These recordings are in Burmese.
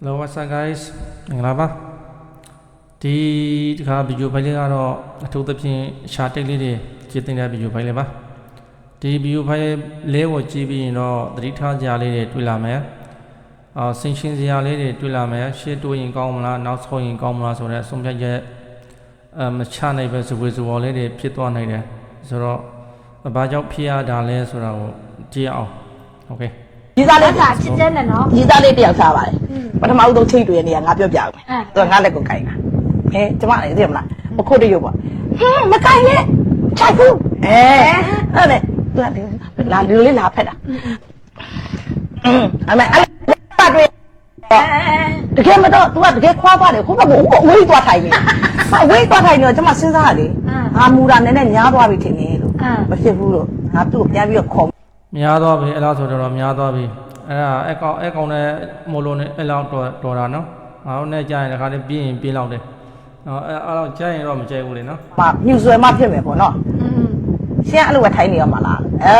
Hello what's up guys မင်္ဂလာပါဒီတစ်ခါဗီဒီယိုဖိုင်လေးကတော့အထူးသဖြင့်ရှာတိတ်လေးတွေကြည့်တင်တဲ့ဗီဒီယိုဖိုင်လေးပါဒီဗီဒီယိုဖိုင်လေးကိုကြည့်ပြီးရင်တော့သတိထားကြလေးတွေတွေ့လာမယ်အာစင်ရှင်းစရာလေးတွေတွေ့လာမယ်ရှေ့တိုးရင်ကောင်းမလားနောက်ဆုံးရင်ကောင်းမလားဆိုတဲ့အဆုံးဖြတ်ချက်အမချနိုင်ပဲဇဝေဇဝော်လေးတွေဖြစ်သွားနိုင်တယ်ဆိုတော့ဘာကြောင့်ဖြစ်ရတာလဲဆိုတာကိုကြည့်အောင်โอเค ဒီစားလေးခါချစ်တဲ့နဲ့နော်ဒီစားလေးတယောက်ထားပါတယ်ပထမဦးဆုံးချိတ်တွေ့ရနေရငါပြောပြအောင်အဲ သူကငါလက်ကိုကင်တာအဲကျမလည်းသိရမလားမခုတ်တရုပ်ပါဟင်းမကင်နဲ့ချိုက်ဘူးအဲအဲ့နဲ့သူကလာလူလေးလာဖက်တာအင်းအမေအဲ့ပတ်တွေ့တကယ်မတော့ तू ကတကယ်ခွာပါတယ်ခုဘကဟိုဝေးသွားထိုင်နေအဝေးသွားထိုင်နေတော့ကျမစဉ်းစားရတယ်ငါမူတာနည်းနည်းညားသွားပြီထင်တယ်လို့မဖြစ်ဘူးလို့ငါသူ့ကိုပြန်ပြီးတော့ခေါ် များသွားပြီအဲ့လောက်ဆိုတော့များသွားပြီအဲ့ဒါအကောင်အကောင်နဲ့မို့လို့နဲ့အဲ့လောက်တော်တော်တာနော်ငါတို့နဲ့ကြာရင်တစ်ခါတည်းပြင်းရင်ပြင်းလောက်တယ်နော်အဲ့အဲ့လောက်ကြာရင်တော့မကြိုက်ဘူးလေနော်မမြူဆွဲမဖြစ်မယ်ပေါ့နော်อืมရှင်အဲ့လိုပဲထိုင်နေရမှာလားအဲ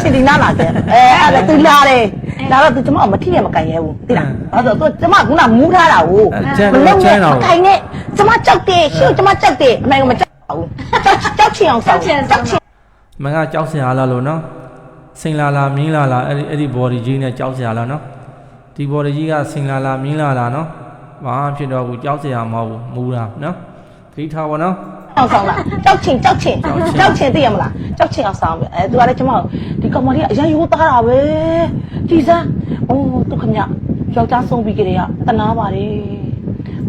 ရှင်ဒီနာလာတဲ့အဲအဲ့ဒါသူလာတယ်လာတော့သူကျမမထိရမကန်ရဲဘူးသိလားအဲ့တော့သူကျမကမူးထားတာကိုကျန်တော့ကျန်တော့ခိုင်နဲ့ကျမကြောက်တယ်ရှင်ကျမကြောက်တယ်အမေကမကြောက်ဘူးကြောက်ကြောက်ချင်အောင်ဆောက်ကြောက်ချင်မင်းကကြောက်စရာလားလို့နော် စိန်လာလာမင်းလာလာအဲ့ဒီအဲ့ဒီ body ကြီးနဲ့ကြောက်စရာလားနော်ဒီ body ကြီးကစိန်လာလာမင်းလာလာနော်ဘာမှဖြစ်တော့ဘူးကြောက်စရာမဟုတ်ဘူးမူတာနော်သတိထားပါနော်အောင်ဆောင်လားကြောက်ချင်ကြောက်ချင်ကြောက်ချင်သိရမလားကြောက်ချင်အောင်ဆောင်ပြီအဲသူကလည်းကျမဒီကောင်မလေးကအရင်ရိုးသားတာပဲကြည်စမ်းအိုးသူခမယောက်ျားဆုံးပြီးကြတဲ့ကတနာပါတယ်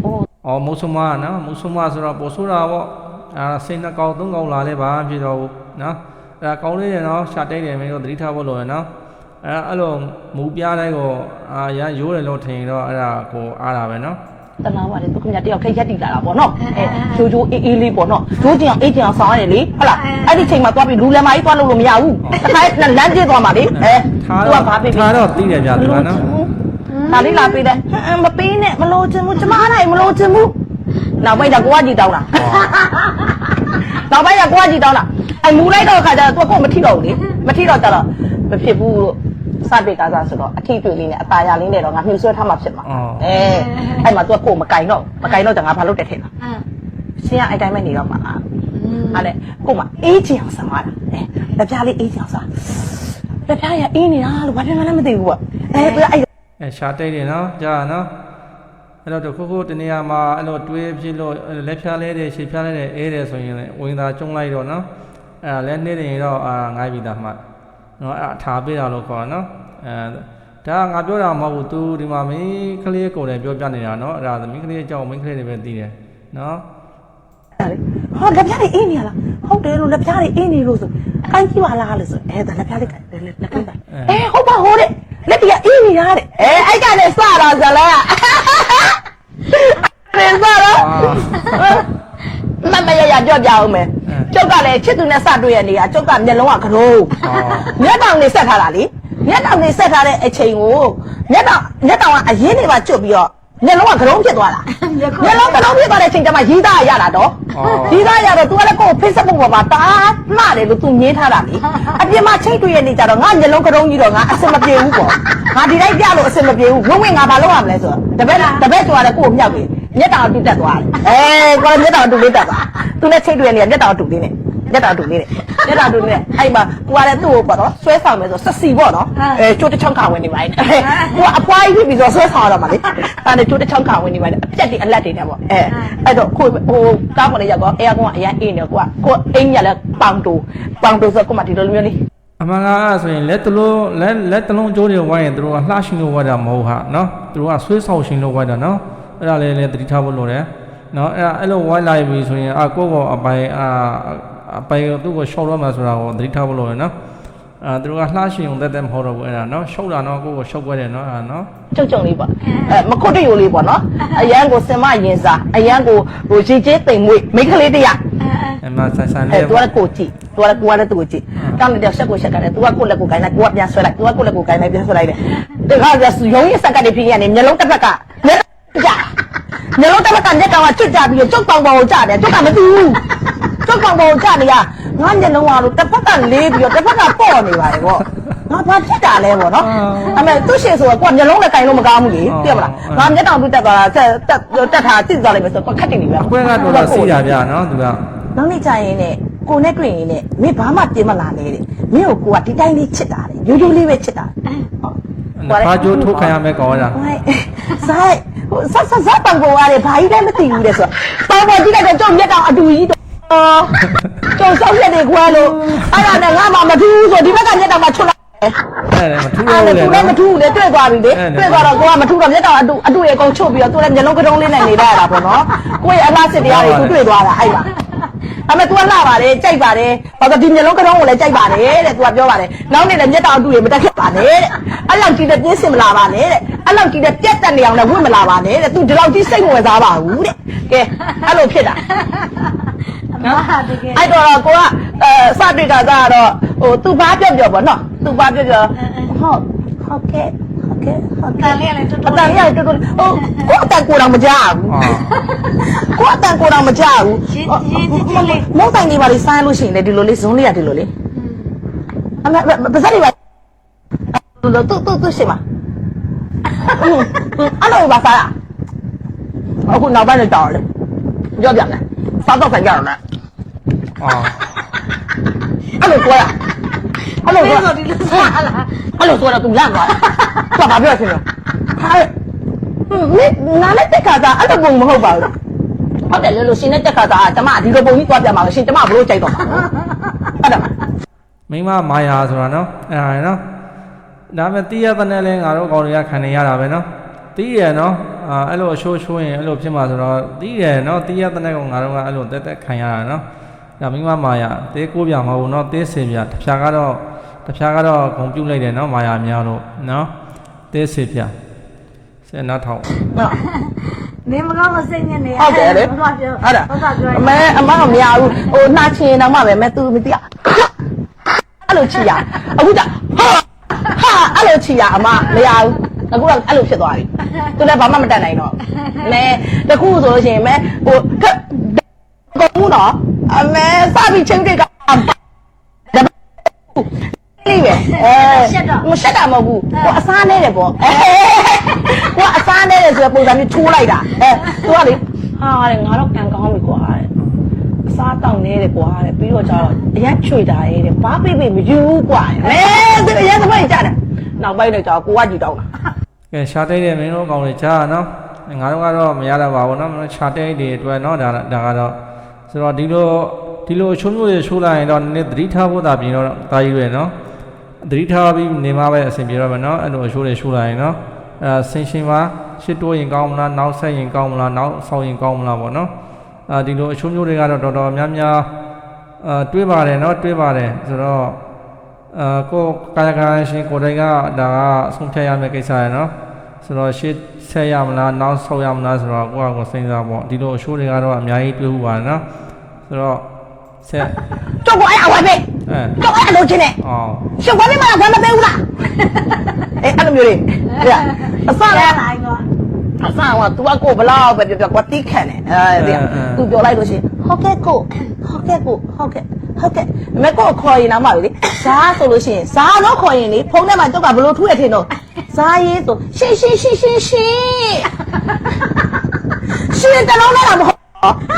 အိုး။အော်မုဆုမကနော်မုဆုမဆိုတော့ပို့ဆိုတာပေါ့။အဲဒါစိတ်နှစ်ကောင်သုံးကောင်လာလဲပါဖြစ်တော့ဘူးနော်။ အဲဒါကောင်းလေးတယ်နော်ရှာတိတ်တယ်မင်းတို့သတိထားဖို့လိုရနော်။အဲအဲ့လိုမူပြားတိုင်းကိုအာရန်ရိုးတယ်လို့ထင်ရင်တော့အဲ့ဒါကိုအားတာပဲနော်တနာပါတယ်သူခင်ဗျာတယောက်ထိတ်ရက်တည်လာတာပေါ့နော်အဲဂျိုဂျိုအေးအေးလေးပေါ့နော်ဂျိုးကျင်အောင်အေးကျင်အောင်ဆောင်ရတယ်လေဟုတ်လားအဲ့ဒီချိန်မှာသွားပြီးလူလယ်မကြီးသွားလို့လို့မရဘူးတစ်ခါလမ်းပြေးသွားမှာလေအဲ။ထားသူကတော့ဘာပေးထားတော့သိတယ်ဗျာဒီကနော်ဒါလေးလာပေးတယ်မပေးနဲ့မလို့ချင်ဘူးကျမနိုင်မလို့ချင်ဘူးနောက်ပိုင်းကျကိုကကြည့်တောင်းတာနောက်ပိုင်းကျကိုကကြည့်တောင်းတာ အဲမူလိုက်တော့အခါကျတော့သူကကိုမထိတော့ဘူးလေမထိတော့ကြတော့မဖြစ်ဘူးလို့စတဲ့ကားစားဆိုတော့အထီးတွေ့လေးနဲ့အပါရလေးနဲ့တော့ငါမြှူဆွဲထားမှဖြစ်မှာအဲအဲ့မှာသူကကိုမကင်တော့မကင်တော့ငါဘာလုပ်တဲ့ထင်လားရှင်ကအဲ့တိုင်းပဲနေတော့မှာလားအဲ့လေကိုမအေးချင်အောင်စားတာအဲတပြားလေးအေးချင်အောင်စားတပြားရအေးနေတာလို့ဘာဖြစ်မှလည်းမသိဘူးပေါ့အဲသူကအဲ့အဲရှားတိတ်တယ်နော်ကြာနော်အဲ့တော့တခုခုတနေရာမှာအဲ့လိုတွေးဖြစ်လို့လက်ဖြားလဲတယ်ရှေ့ဖြားလဲတယ်အေးတယ်ဆိုရင်လည်းဝင်သာကျုံလိုက်တော့နော် အဲ့ဒါလည်းနေနေရင်တော့အာငိုင်းပြီးသားမှတ်။နော်အဲ့ဒါထားပေးတာလို့ခေါ်တာနော်။အဲဒါကငါပြောတာမဟုတ်ဘူး तू ဒီမှာမင်းကလေးကိုယ်လည်းပြောပြနေတာနော်။အဲ့ဒါသမီးကလေးအကြောင်းမင်းကလေးတွေပဲသိတယ်နော်။ဟောလက်ပြားလေးအေးနေရလားဟုတ်တယ်လို့လက်ပြားလေးအေးနေလို့ဆိုကိုင်းကြည့်ပါလားလို့ဆိုအဲဒါလက်ပြားလေးကလက်လက်ကပါအဲဟုတ်ပါဟိုတဲ့လက်ပြားအေးနေတာတဲ့အဲအဲ့ကလည်းစတာဇလဲပြန်စတော့မမရရကြောက်ကြအောင်မယ် ကျုပ်ကလည်းချစ်သူနဲ့စတွေ့ရနေရကျုပ်ကမျက်လုံးကကရိုးမျက်တောင်နေဆက်ထားတာလေမျက်တောင်နေဆက်ထားတဲ့အချိန်ကိုမျက်တောင်မျက်တောင်ကအရင်နေပါကျွတ်ပြီးတော့မျက်လုံးကကရုံးဖြစ်သွားတာမျက်လုံးကရုံးဖြစ်သွားတဲ့အချိန်ကျမှရီးသားရတာတော့ရီးသားရတော့ तू ကလည်းကိုယ် Facebook ပေါ်မှာတားမှတယ်လို့ तू ငင်းထားတာလေအပြင်မှာချိတ်တွေ့ရနေကြတော့ငါမျက်လုံးကရုံးကြီးတော့ငါအစင်မပြေဘူးပေါ့ငါဒီတိုင်းပြလို့အစင်မပြေဘူးဝင်းဝင်းငါဘာလုပ်ရမလဲဆိုတော့တပည့်တပည့်ဆိုရတယ်ကိုယ်ကိုမြောက်ပြီ မျက်တောင်အတူတက်သွားတယ်အဲကိုယ်မျက်တောင်အတူလေးတက်သွားသူနဲ့ချိတ်တွေ့ရနေမျက်တောင်အတူလေးနဲ့ရက်တာတူလေးနဲ့ရက်တာတူလေးနဲ့အဲ့မှာကိုကလည်းသူ့ကိုပေါ့နော်ဆွဲဆောင်မယ်ဆိုဆက်စီပေါ့နော်အဲချိုးတစ်ချောင်းခါဝင်နေပါလေကိုကအပွားကြီးဖြစ်ပြီးဆိုဆွဲဆောင်ရတော့မှာလေအဲ့ဒါချိုးတစ်ချောင်းခါဝင်နေပါလေအပြက်တွေအလက်တွေနဲ့ပေါ့အဲအဲ့တော့ကိုဟိုကားပေါ်လေးရောက်တော့အဲကောင်ကအရင်အေးနေကိုကကိုအိမ်ရလဲပေါင်တူပေါင်တူဆိုကိုမဒီလိုမျိုးလေးအမှန်ကအဲ့ဆိုရင်လက်တလုံးလက်လက်တလုံးကျိုးတွေဝိုင်းရင်တို့ကလှရှင်လို့ဝိုင်းတာမဟုတ်ဟာနော်တို့ကဆွေးဆောင်ရှင်လို့ဝိုင်းတာနော် အဲ့ဒါလည်းလည်းသတိထားဖို့လိုတယ်နော်အဲ့ဒါအဲ့လိုဝိုင်းလိုက်ပြီဆိုရင်အာကိုယ့်ဘောအပိုင်အာအပိုင်သူ့ကိုရှော့ရမှာဆိုတာကိုသတိထားဖို့လိုတယ်နော်အာတို့ကလှရှင်ုံတက်တက်မဟုတ်တော့ဘူးအဲ့ဒါနော်ရှော့တာနော်ကိုယ့်ကိုရှော့ခွဲတယ်နော်အဲ့ဒါနော်ကျုပ်ကျုံလေးပေါ့အဲမခွတ်တရိုလေးပေါ့နော်အရန်ကိုစင်မရင်စားအရန်ကိုဟိုရေကျဲတိမ်မွေးမိန်းကလေးတရအဲ့မှာဆိုင်ဆိုင်အဲလေးသူကလည်းကိုကြည့်သူကလည်းကိုကလည်းသူ့ကိုကြည့်တောင်းနေတဲ့ဆက်ကိုဆက်ကလည်းသူကကိုလက်ကိုကိုင်းလိုက်ကိုကပြန်ဆွဲလိုက်သူကကိုလက်ကိုကိုင်းလိုက်ပြန်ဆွဲလိုက်တယ်တခါကျရုံးရစက်ကတည်းဖြစ်ရနေမျက်လုံးတစ်ဖက်ကမျ က်ကြမျက်လုံးတစ်ဖက်ကမျက်ကောင်ကကျွတ်ကြပြီးတော့ကျုပ်ကောင်ကောင်ကိုကြတယ်ကျုပ်ကမသိဘူးကျုပ်ကောင်ကောင်ကိုကြနေရငါမျက်လုံးကတော့တစ်ဖက်ကလေးပြီးတော့တစ်ဖက်ကပေါ့နေပါတယ်ပေါ့ငါဘာဖြစ်တာလဲပေါ့နော်အမေသူ့ရှေ့ဆိုတော့ကိုကမျက်လုံးနဲ့ကင်လို့မကောင်းဘူးလေသိရမလားငါမျက်တောင်ပြတက်သွားတာတက်တက်တက်ထားတိသွားလိုက်မယ်ဆိုတော့ခက်တင်နေပြီအကွဲကတော်တော်စီးရဗျာနော်သူကနောက်နေ့ကျရင်နဲ့ကိုနဲ့တွေ့ရင်နဲ့မင်းဘာမှပြင်မလာနဲ့တဲ့မင်းကိုကိုကဒီတိုင်းလေးချစ်တာလေရိုးရိုးလေးပဲချစ်တာဟုတ်ဘာကြိုးထိုးခံရမဲ့ကောင်းတာ ဟိုဆိုင်ဟိုဆက်ဆက်ဆက်ပံကိုရတယ်ဘာကြီးလည်းမသိဘူးတဲ့ဆိုတော့ပေါ်ပေါ်ကြည့်လိုက်တော့ကျုံမျက်တောင်အတူကြီးတော့ကျုံဆောက်ရက်တွေခွဲလို့အဲ့ဒါနဲ့ငါမှမထူးဘူးဆိုဒီဘက်ကမျက်တောင်မှာချွတ်လိုက်အဲ့ဒါမထူးအဲ့လို့ဒါလေသူလည်းမထူးဘူးလေတွေ့သွားပြီလေအဲ့ဒါတွေ့သွားတော့ကိုကမထူးတော့မျက်တောင်အတူအတူရေကုန်ချုပ်ပြီးတော့သူလည်းမျက်လုံးကတုံးလေးနဲ့နေရတာပေါ့နော်ကိုရဲ့အလားစစ်တရားတွေသူတွေ့သွားတာအဲ့ ပါအမေ तू ကလှပါတယ်ကြိုက်ပါတယ်ဘာလို့ဒီမျက်လုံးကတုံးကိုလည်းကြိုက်ပါတယ်တဲ့ तू ကပြောပါတယ်နောက်နေ့လည်းမျက်တောင်အတူရေမတက်ခဲ့ပါနဲ့တဲ့အဲ့လောက်ကြည့်တဲ့ပြင်းစင်မလာပါနဲ့တဲ့အဲ့လောက်ကြည့်တဲ့ပြက်တက်နေအောင်လည်းဝင့်မလာပါနဲ့တဲ့ तू ဒီလောက်ကြီးစိတ်မဝင်စားပါဘူးတဲ့ကဲအဲ့လိုဖြစ်တာ နော်တကယ် အဲ့တော့ကိုကအဲစတွေ့တာကတော့ဟိုသူဘာပြော့ပြော့ပေါ့နော်သူဘာပြော့ပြော့ဟုတ်ဟုတ်ကဲ့ဟု တ်ကဲ့ဟုတ်တကဲ့န်လေးလည်းတော်အတော်တန်ရတော်တော်ဟိုကိုအတန်ကိုတော့မကြောက်ဘူးအာကိုအတန်ကိုတော့မကြောက်ဘူးမုံတိုင်နေပါလေဆိုင်းလို့ရှိရင်လေဒီလိုလေးဇွန်းလေးရဒီလိုလေးအမေပါစက်လေးပါတူတူတူတူရှိမှာအဲ့လိုပါစားရအခုနောက်ပိုင်းတော့ကြောက်တယ်ကြောက်ပြန်တယ်စားတော့ဆိုင်ကြတော့လေအာအဲ့လိုပြောရအဲ့လိုဒီပြောလိုဒီလိုဟာလားအဲ့လိုဆိုတော့ तू လန့်သွားတ ယ်။ဘာပြောချင်လဲ။ဟာဟင်းနားနဲ့တက်ခါသားအဲ့လိုပုံမဟုတ်ပါဘူး။ဟုတ်တယ်လေလို့ရှင်နဲ့တက်ခါသားကျမဒီလိုပုံကြီးသွားပြမှာလို့ရှင်ကျမဘလို့ကြိုက်တော့မှာ။ဟုတ်တယ်မလားမိမမာယာဆိုတာနော်အဲ့ဒါနော်ဒါပေမဲ့တီးရတဲ့နဲ့လဲငါတို့ကောင်တွေကခံနေရတာပဲနော်တီးရနော်အာအဲ့လိုအရှိုးရှိုးရင်အဲ့လိုဖြစ်မှာဆိုတော့တီးရနော်တီးရတဲ့နဲ့ကောင်ငါတို့ကအဲ့လိုတက်တက်ခံရတာနော်ဒါမိမမာယာတေးကိုပြမဟုတ်ဘူးနော်တေးစင်ပြတစ်ဖြာကတော့တစ်ဖြာကတော့ဂုံပြုတ်လိုက်တယ်နော်မာယာများလို့နော် တေးစင်ပြစင်နောက်ထောင်။ဟုတ်နေမကောင်းမစိတ်ညစ်နေဟုတ်တယ်လေဟုတ်ပါပြောဟုတ်တာဟုတ်ပါပြောအမေအမကမရဘူးဟိုနှာချင်တော့မှပဲမဲ तू မသိရအဲ့လိုချီရအခုကဟာဟာအဲ့လိုချီရအမမရဘူးအခုတော့အဲ့လိုဖြစ်သွားပြီသူလည်းဘာမှမတတ်နိုင်တော့မဲတခုဆိုလို့ရှိရင်မဲဟိုခက်ကောင်းဘူးနော်အမေစပြီးချင်းတွေကလေးပဲ အဲမရှက်တာမဟုတ်ဘူးဟိုအစားနဲ့တယ်ပေါ့အဲဟိုအစားနဲ့တယ်ဆိုတဲ့ပုံစံမျိုးချိုးလိုက်တာအဲသူကလေဟာတဲ့ငါတော့ကံကောင်းပြီကွာတဲ့အစားတောင်းနေတယ်ကွာတဲ့ပြီးတော့ကျတော့အရက်ချွေတာရဲ့တဲ့ဘာပိပိမယူဘူးကွာမဲသူအရက်သမိုင်းကြတယ်နောက်ပိုင်းတော့ကျတော့ကိုကကြည့်တောင်းတာကဲရှာတိုက်တဲ့မင်းတို့ကောင်တွေကြားနော်ငါတို့ကတော့မရတော့ပါဘူးနော်ရှာတိုက်တွေအတွက်နော်ဒါဒါကတော့ဆိုတော့ဒီလိုဒီလိုအချိုးမျိုးတွေချိုးလိုက်ရင်တော့နည်းနည်းသတိထားဖို့သာပြင်တော့တာကြီးတွေနော် သတိထားပြီးနေမှာပဲအဆင်ပြေတော့မယ်နော်အဲ့လိုအချိုးတွေချိုးလိုက်ရင်နော်အဲဆင်ရှင်ပါရှစ်တိုးရင်ကောင်းမလားနောက်ဆက်ရင်ကောင်းမလားနောက်ဆောင်းရင်ကောင်းမလားပေါ့နော်အဲဒီလိုအချိုးမျိုးတွေကတော့တော်တော်များများအာတွေးပါတယ်နော်တွေးပါတယ်ဆိုတော့အာကိုကာယကံရှင်ကိုယ်တိုင်ကဒါကအဆုံးဖြတ်ရမယ့်ကိစ္စရယ်နော်ဆိုတော့ရှေ့ဆက်ရမလားနောက်ဆုတ်ရမလားဆိုတော့ကိုယ့်အကိုစဉ်းစားပေါ့ဒီလိုအရှိုးတွေကတော့အများကြီးတွေးဖို့ပါနော်ဆိုတော့ ဆက်ကျုပ်ကအဲ့အဝယ်ပဲအဲကျုပ်အဲ့လိုချင်တယ်အော်ရှုပ်ဝယ်ပေးမလားဝယ်မပေးဘူးလားအဲအဲ့လိုမျိုးလေးအစဆလည်းရာလိုက်တော့အဆန်က तू ကကိုဘလောက်ပဲပြောပြောကွာတိခံတယ်အဲဒီ तू ပြောလိုက်လို့ရှိရင်ဟုတ်ကဲ့ကိုဟုတ်ကဲ့ကိုဟုတ်ကဲ့ဟုတ်ကဲ့မကောခေါ်ရင်တော့မှလေဇာဆိုလို့ရှိရင်ဇာတော့ခေါ်ရင်လေဖုန်းထဲမှာကျုပ်ကဘလို့ထူးရထင်တော့ဇာရေးဆိုရှင်းရှင်းရှင်းရှင်းရှင်းရှင်းတလုံးနဲ့တော့မဟုတ်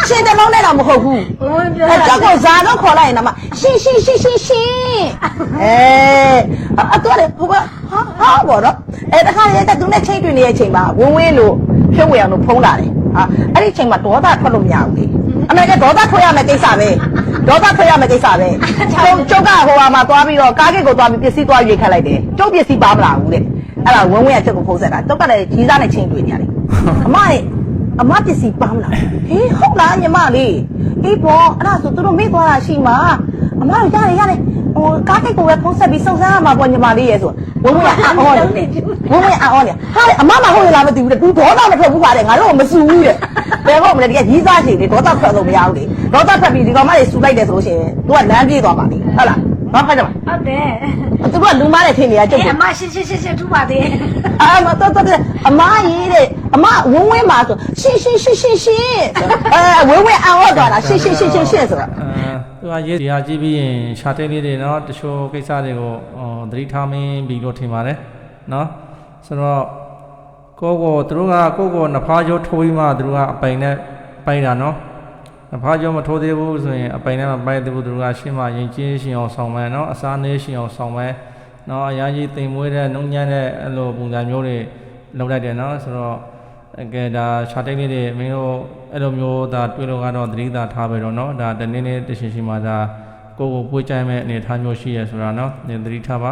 ရှင်းတလုံးနဲ့တော့မဟုတ်ဘူးဘုံပြောအဲတာကြောက်ကဇာတော့ခေါ်လိုက်ရင်တော့မှရှင်းရှင်းရှင်းရှင်းရှင်းအဲအတော့လေဟိုကဟာဟာဘောတော့အဲတခါလေတူနဲ့ချိန်တွင်နေတဲ့အချိန်မှာဝင်းဝင်းလို့ဖြုတ်ဝေအောင်လို့ဖုံးလာတယ်ဟာအဲ့ဒီချိန်မှာဒေါသထွက်လို့မရဘူးလေအမေကဒေါသထွက်ရမယ့်ကိစ္စပဲဒေါသထွက်ရမယ့်ကိစ္စပဲကျုပ်ကျုပ်ကဟိုဟာမှာသွားပြီးတော့ကားကိတ်ကိုသွားပြီးပစ္စည်းသွားရွေးခတ်လိုက်တယ်ကျုပ်ပစ္စည်းပါမလာဘူးတဲ့အဲ့ဒါဝင်းဝင်းကကျုပ်ကိုဖုံးဆက်တာကျုပ်ကလည်းကြီးစားနဲ့ချိန်တွေ့နေရတယ်အမရဲ့ အမပစ္စည်းပါမလားဟေးဟုတ်လားညီမလေးအေးပေါ့အဲ့ဒါဆိုသူတို့မေ့သွားတာရှိမှာအမတို့ရတယ်ရတယ်ဟိုကားကိတ်ကိုပဲဖုံးဆက်ပြီးစုံစမ်းရမှာပေါ့ညီမလေးရဲ့ဆိုဝင်းဝင်းကအော်တယ်ဝင်းဝင်းအော်နေဟာလေအမမဟုတ်ရလားမသိဘူးတဲ့ तू ဒေါသမထွက်ဘူးပါတဲ့ငါတို့ကမစူဘူးတဲ့ဘယ်ဟုတ်မလဲဒီကရီးစားချင်လေဒေါသထွက်လို့မရဘူးလေဒေါသထွက်ပြီးဒီကောင်မလေးစူလိုက်တယ်ဆိုလို့ရှိရင် तू ကလမ်းပြေးသွားပါလိမ့်ဟုတ်လားဘာဖတ်ကြမှာဟုတ်တယ်သူကလူမတဲ့ထင်နေရကြုတ်အဲတယ်အမရှင်းရှင်းရှင်းရှင်းထူပါသေးအာမတော်တော်အမကြီးတဲ့ အမဝင်းဝင်းပါဆိုရှင်းရှင်းရှင်းရှင်းရှင်းအဲဝင်းဝင်းအောင်တော့တာရှင်းရှင်းရှင်းရှင်းရှင်းဆိုတော့သူကရေးရာကြည့်ပြီးရင်ရှာတိတ်လေးတွေနော်တချို့ကိစ္စတွေကိုသတိထားမင်းပြီးလို့ထင်ပါတယ်နော်ဆိုတော့ကိုကိုသူတို့ကကိုကိုနဖားကျော်ထိုးပြီးမှသူတို့ကအပိုင်နဲ့ပိုင်တာနော်နဖားကျော်မထိုးသေးဘူးဆိုရင်အပိုင်နဲ့မပိုင်သေးဘူးသူတို့ကရှင်းမှရင်ချင်းရှင်အောင်ဆောင်မယ်နော်အစားနေရှင်အောင်ဆောင်မယ်နော်အရာကြီးတင်မွေးတဲ့နှုံညံ့တဲ့အဲ့လိုပုံစံမျိုးတွေလုပ်လိုက်တယ်နော်ဆိုတော့ အကဲဒါခြာတိတ်လေးတွေမင်းတို့အဲ့လိုမျိုးဒါတွေ့လို့ကတော့သတိသာထားပဲတော့เนาะဒါတနေ့နေ့တရှင်ရှင်မှာဒါကိုယ့်ကိုပွေးကြိုင်မဲ့အနေအထားမျိုးရှိရဆိုတာเนาะသတိထားပါ